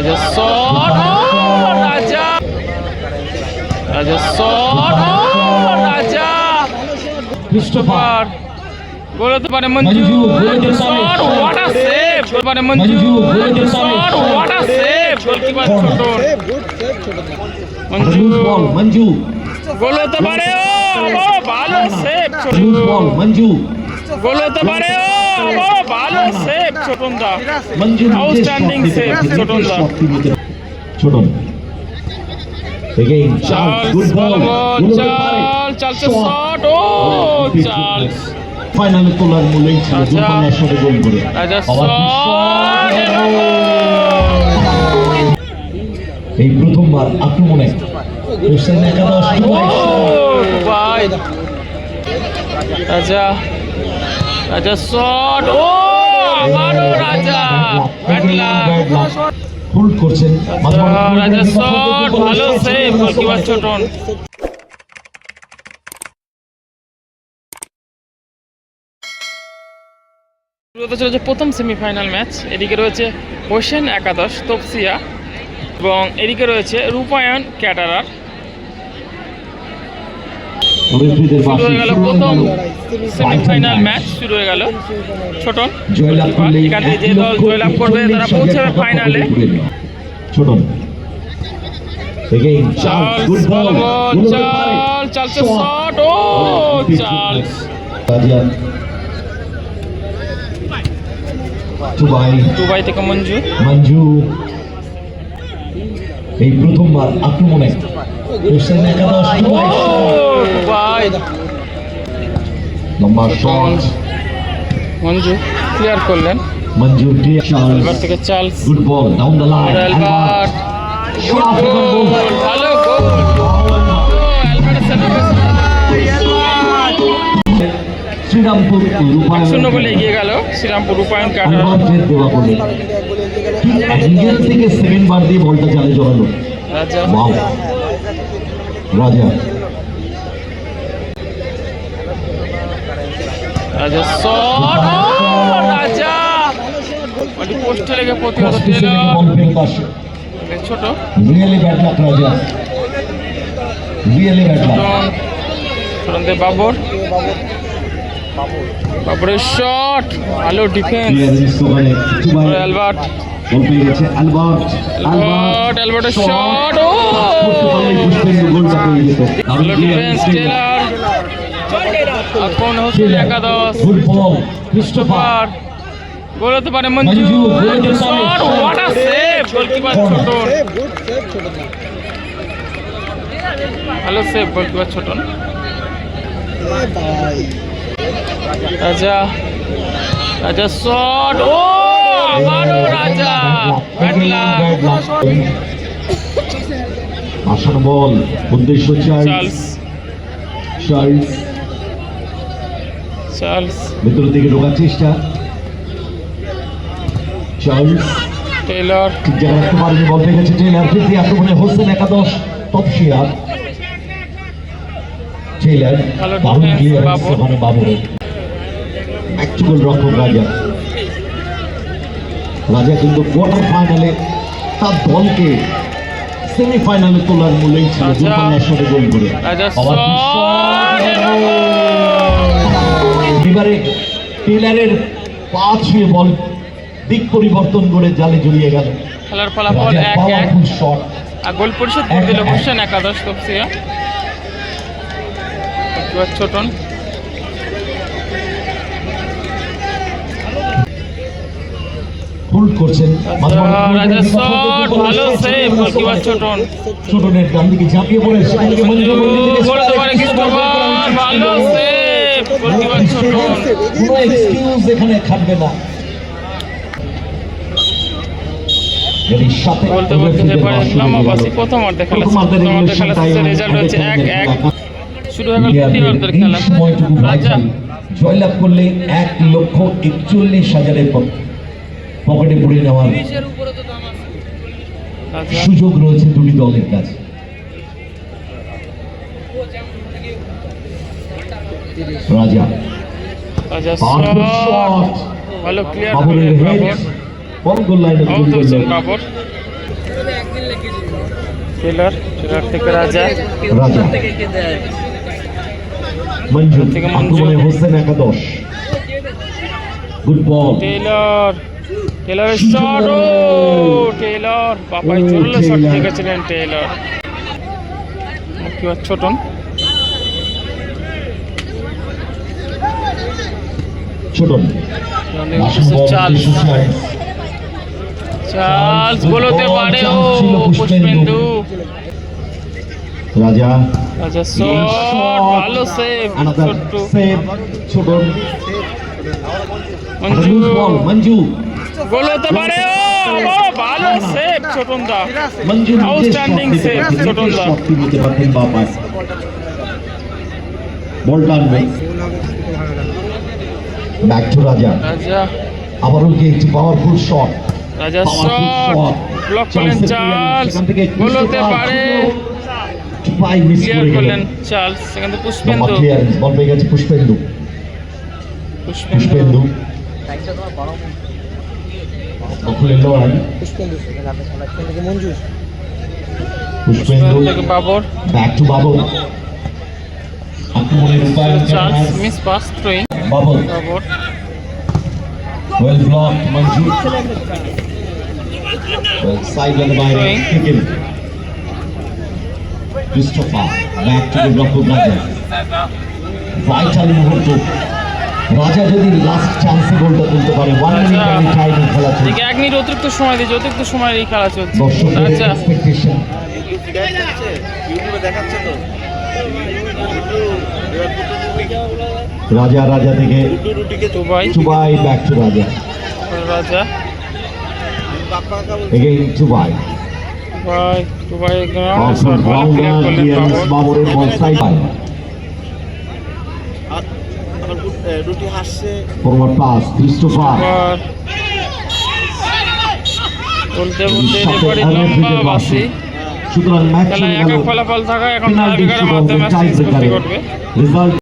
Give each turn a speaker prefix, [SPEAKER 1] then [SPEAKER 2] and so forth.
[SPEAKER 1] রাজা শট রাজা রাজা শট রাজা
[SPEAKER 2] ক্রিস্টোফার
[SPEAKER 1] গোল হতে পারে মঞ্জু
[SPEAKER 2] পারে।
[SPEAKER 1] Shot what a save goal পারে মঞ্জু
[SPEAKER 2] পারে।
[SPEAKER 1] Shot what a save goalkeeper ছোট মঞ্জু
[SPEAKER 2] বল মঞ্জু
[SPEAKER 1] গোল হতে পারে ও ও, ভালো সেভ ছোট
[SPEAKER 2] বল মঞ্জু
[SPEAKER 1] গোল হতে পারে ও ভালো save
[SPEAKER 2] Manju
[SPEAKER 1] Outstanding save, Chhoton দা।
[SPEAKER 2] Chhoton Again, Charles, good ball. হতে
[SPEAKER 1] চাল চালছে
[SPEAKER 2] Shot.
[SPEAKER 1] শট ও চাল
[SPEAKER 2] ফাইনালে তোলার মূলেই ছিল
[SPEAKER 1] রাজা।
[SPEAKER 2] দুপান একসাথে গোল করে।
[SPEAKER 1] শট
[SPEAKER 2] এই প্রথমবার আক্রমণে হোসেন একাদশ।
[SPEAKER 1] ভাই। রাজা শট। ও আবারও রাজা।
[SPEAKER 2] হোল্ড করছেন।
[SPEAKER 1] রাজা শট ভালো সেভ গোলকিপার ছোটন। শুরু হতে চলেছে প্রথম সেমিফাইনাল ম্যাচ এদিকে রয়েছে হোসেন একাদশ তপসিয়া এবং এদিকে রয়েছে রূপায়ণ ক্যাটারার। শুরু হয়ে গেল প্রথম। সেমিফাইনাল ম্যাচ শুরু হয়ে গেল। ছোটন এখান থেকে যে দল জয়লাভ করবে তারা পৌঁছাবে ফাইনালে।
[SPEAKER 2] ছোটন। পারে।
[SPEAKER 1] চাল শট ও চার্লস।
[SPEAKER 2] দুবাই।
[SPEAKER 1] দুবাই থেকে মঞ্জু।
[SPEAKER 2] মঞ্জু। এই প্রথমবার আক্রমণে। হোসেন একাদশ। শট
[SPEAKER 1] মঞ্জু ক্লিয়ার করলেন।
[SPEAKER 2] মঞ্জু
[SPEAKER 1] এবার থেকে Charles
[SPEAKER 2] good ball down the line
[SPEAKER 1] Albert. ভালো গোল
[SPEAKER 2] শ্রীরামপুর
[SPEAKER 1] শূন্য বলে এগিয়ে গেল শ্রীরামপুর রূপায়ণ কাটার
[SPEAKER 2] আলবার্টের দেওয়া বলে অ্যাঙ্গেল থেকে সেকেন্ড বার দিয়ে বলটা চালে জড়ালো
[SPEAKER 1] রাজা।
[SPEAKER 2] রাজা
[SPEAKER 1] রাজা শট রাজা! ওটি পোস্টে লেগে প্রতিহত দিল ছোট।
[SPEAKER 2] Really bad luck Raja. Really bad luck.
[SPEAKER 1] Chhoton Babar. বাবরের শট ভালো ডিফেন্স অ্যালবার্ট।
[SPEAKER 2] বল পেয়ে গেছে অ্যালবার্ট
[SPEAKER 1] অ্যালবার্ট অ্যালবার্টের শট ও!
[SPEAKER 2] গোলটা পেয়ে যেত
[SPEAKER 1] ভালো ডিফেন্স টেলার এখন হোসেন একাদশ।
[SPEAKER 2] ক্রিস্টোফার
[SPEAKER 1] গোল হতে পারে Manju what a save goalkeeper Chhoton. ভালো সেভ গোলকিপার ছোটন। রাজা রাজা শট ও আবারও রাজা। লাক
[SPEAKER 2] বল উদ্দেশ্য চার্লস
[SPEAKER 1] চার্লস
[SPEAKER 2] চার্লস ভেতরের দিকে ঢোকার চেষ্টা। চার্লস
[SPEAKER 1] টেলর
[SPEAKER 2] ঠিক জায়গা রাখতে পারেনি বল পেয়ে গেছে টেইলার। ফিরতি আক্রমণে হোসেন একাদশ তপসিয়ার। দারুণ
[SPEAKER 1] বাবর।
[SPEAKER 2] ওখানে বাবরের। রক্ষক রাজা। রাজা কিন্তু কোয়ার্টার ফাইনালে তার দলকে সেমিফাইনালে তোলার মূলেই ছিল গোল করে। এবারে টেইলারের পা ছুঁয়ে বল দিক পরিবর্তন করে জালে জড়িয়ে গেল।
[SPEAKER 1] খেলার ফলাফল এক এক।
[SPEAKER 2] শট
[SPEAKER 1] আর গোল পরিশোধ দিল হোসেন একাদশ এবার ছোটন
[SPEAKER 2] হোল্ড করছেন ছোটনের ডান দিকে ঝাঁপিয়ে পড়ে।
[SPEAKER 1] বলতে বলতে প্রথম অর্ধে খেলা
[SPEAKER 2] প্রথম
[SPEAKER 1] অর্ধে খেলা রেজাল্ট হচ্ছে এক এক শুরু হয়ে গেল দ্বিতীয় অর্ধের খেলা রাজা
[SPEAKER 2] জয়লাভ করলে এক লক্ষ একচল্লিশ হাজারের পকেটে পুড়ে নেওয়ার সুযোগ রয়েছে দুটি দলের কাছে। রাজা।
[SPEAKER 1] রাজা শট ভালো ক্লিয়ার
[SPEAKER 2] বল গোল লাইনে
[SPEAKER 1] বাবর টেলার টেলার থেকে রাজা।
[SPEAKER 2] রাজা। মঞ্জু
[SPEAKER 1] থেকে মঞ্জু।
[SPEAKER 2] হোসেন একাদশ। Good ball
[SPEAKER 1] Taylor Taylor shot Taylor Bapai shot
[SPEAKER 2] Taylor.
[SPEAKER 1] দেখেছিলেন টেলার কি আর ছোটন?
[SPEAKER 2] ছোটন
[SPEAKER 1] চার্লস। চার্লস বলতে পারে ও পুষ্পেন্দু।
[SPEAKER 2] রাজা
[SPEAKER 1] শট ভালো সেভ ছোট্ট।
[SPEAKER 2] save. ছোটন।
[SPEAKER 1] মঞ্জু।
[SPEAKER 2] বল মঞ্জু।
[SPEAKER 1] গোল পারে ও ভালো সেভ ছোটন দা ছোটন দা।
[SPEAKER 2] Back to Raja.
[SPEAKER 1] রাজা।
[SPEAKER 2] আবারও কি একটি powerful shot
[SPEAKER 1] Raja shot block করলেন চার্লস গোল পারে।
[SPEAKER 2] পাই মিস করে গেলেন।
[SPEAKER 1] চার্লস সেখান থেকে পুষ্পেন্দু
[SPEAKER 2] বল পেয়ে গেছে পুষ্পেন্দু
[SPEAKER 1] পুষ্পেন্দু
[SPEAKER 2] পুষ্পেন্দু দখলের লড়াই
[SPEAKER 3] মঞ্জু
[SPEAKER 2] পুষ্পেন্দু
[SPEAKER 1] বাবর
[SPEAKER 2] ব্যাক টু বাবর আক্রমণের রূপায়ণ
[SPEAKER 1] Charles miss pass throwing
[SPEAKER 2] Babar
[SPEAKER 1] Babar
[SPEAKER 2] Manju. Well, side on the by
[SPEAKER 1] Throwing.
[SPEAKER 2] Kikin. Christopher, back to the block. Vital মুহূর্ত রাজা যদি লাস্ট চান্সে গোলটা তুলতে পারে ওয়ান মিনিট টাইমে খেলা চলছে।
[SPEAKER 1] এক মিনিট অতিরিক্ত সময় দিয়েছে অতিরিক্ত সময় এই খেলা চলছে। রাজা
[SPEAKER 2] এক্সপেকটেশন
[SPEAKER 3] দেখাচ্ছে তো
[SPEAKER 2] রাজা রাজা থেকে চুবাই। Back to Raja.
[SPEAKER 1] Raja.
[SPEAKER 2] Again চুবাই।
[SPEAKER 1] দুবাই দুবাই গ্রাউন্ড ভালো ক্লিয়ার করলেন বাবর
[SPEAKER 2] বাবরের বল সাইড
[SPEAKER 3] আবার রুটি হাসছে।
[SPEAKER 2] ফরওয়ার্ড পাস ক্রিস্টোফার
[SPEAKER 1] বলতে বলতে রেফারি লম্বা বাসি।
[SPEAKER 2] সুতরাং ম্যাচ
[SPEAKER 1] খেলায়
[SPEAKER 2] চলে গেল।
[SPEAKER 1] ফলাফল থাকা এখন
[SPEAKER 2] পেনাল্টি
[SPEAKER 1] মাধ্যমে ম্যাচ করবে
[SPEAKER 2] রেজাল্ট